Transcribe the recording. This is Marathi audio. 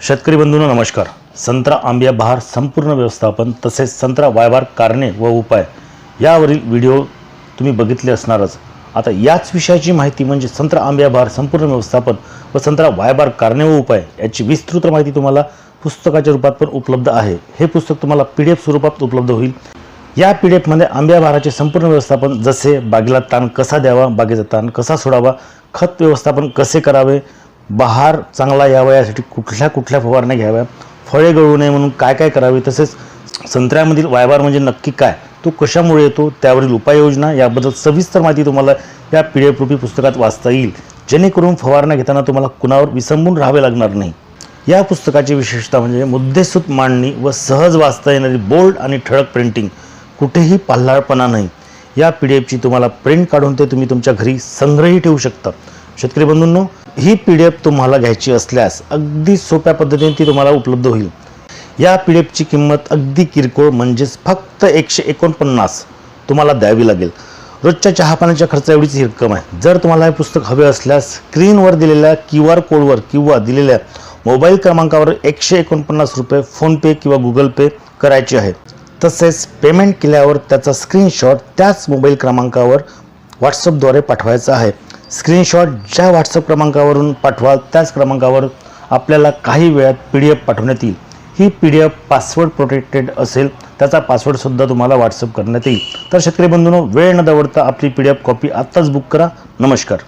शेतकरी बंधूंना नमस्कार. संत्रा आंब्या बहार संपूर्ण व्यवस्थापन तसेच संत्रा वायबार कारणे व उपाय यावरील व्हिडिओ तुम्ही बघितले असणारच. आता याच विषयाची माहिती म्हणजे संत्रा आंब्या बहार संपूर्ण व्यवस्थापन व संत्रा वायबार कारणे व उपाय याची विस्तृत माहिती तुम्हाला पुस्तकाच्या रूपात पण उपलब्ध आहे. हे पुस्तक तुम्हाला पी डी एफ स्वरूपात उपलब्ध होईल. या पी डी एफमध्ये आंब्या बहाराचे संपूर्ण व्यवस्थापन जसे बागेला ताण कसा द्यावा बागेचा ताण कसा सोडावा खत व्यवस्थापन कसे करावे बहार चांगला यावा यासाठी कुठल्या कुठल्या फवारण्या घ्याव्या फळे गळू नये म्हणून काय काय करावे? तसेच संत्र्यामधील वायबार म्हणजे नक्की काय? तो कशामुळे येतो? त्यावरील उपाययोजना याबद्दल सविस्तर माहिती तुम्हाला या पी डी एफ रूपी पुस्तकात वाचता येईल. जेणेकरून फवारण्या घेताना तुम्हाला कुणावर विसंबून राहावे लागणार नाही. या पुस्तकाची विशेषता म्हणजे मुद्देसूत मांडणी व सहज वाचता येणारी बोल्ड आणि ठळक प्रिंटिंग कुठेही पाल्हाळपणा नाही. या पी डी एफची तुम्हाला प्रिंट काढून ते तुम्ही तुमच्या घरी संग्रही ठेवू शकता. शेतकरी बंधूंनो ही पी डी एफ तुम्हाला घ्यायची असल्यास अगदी सोप्या पद्धतीने ती तुम्हाला उपलब्ध होईल. या पी डी एफची किंमत अगदी किरकोळ म्हणजेच फक्त एकशे एकोणपन्नास तुम्हाला द्यावी लागेल. रोजच्या चहापाण्याच्या खर्च एवढीच ही रक्कम आहे. जर तुम्हाला हे पुस्तक हवे असल्यास स्क्रीनवर दिलेल्या क्यू आर कोडवर किंवा दिलेल्या मोबाईल क्रमांकावर एकशे एकोणपन्नास रुपये फोनपे किंवा गुगल पे करायचे आहे. तसेच पेमेंट केल्यावर त्याचा स्क्रीनशॉट त्याच मोबाईल क्रमांकावर व्हॉट्सअपद्वारे पाठवायचा आहे. स्क्रीनशॉट ज्या व्हॉट्सअप क्रमांकावरून पाठवाल त्याच क्रमांकावर आपल्याला काही वेळात पी डी एफ पाठवण्यात येईल. ही P D F password protected असेल त्याचा पासवर्डसुद्धा तुम्हाला व्हॉट्सअप करण्यात येईल. तर शेतकरी बंधूंनो वेळ न दवडता आपली पी डी एफ कॉपी आत्ताच बुक करा. नमस्कार.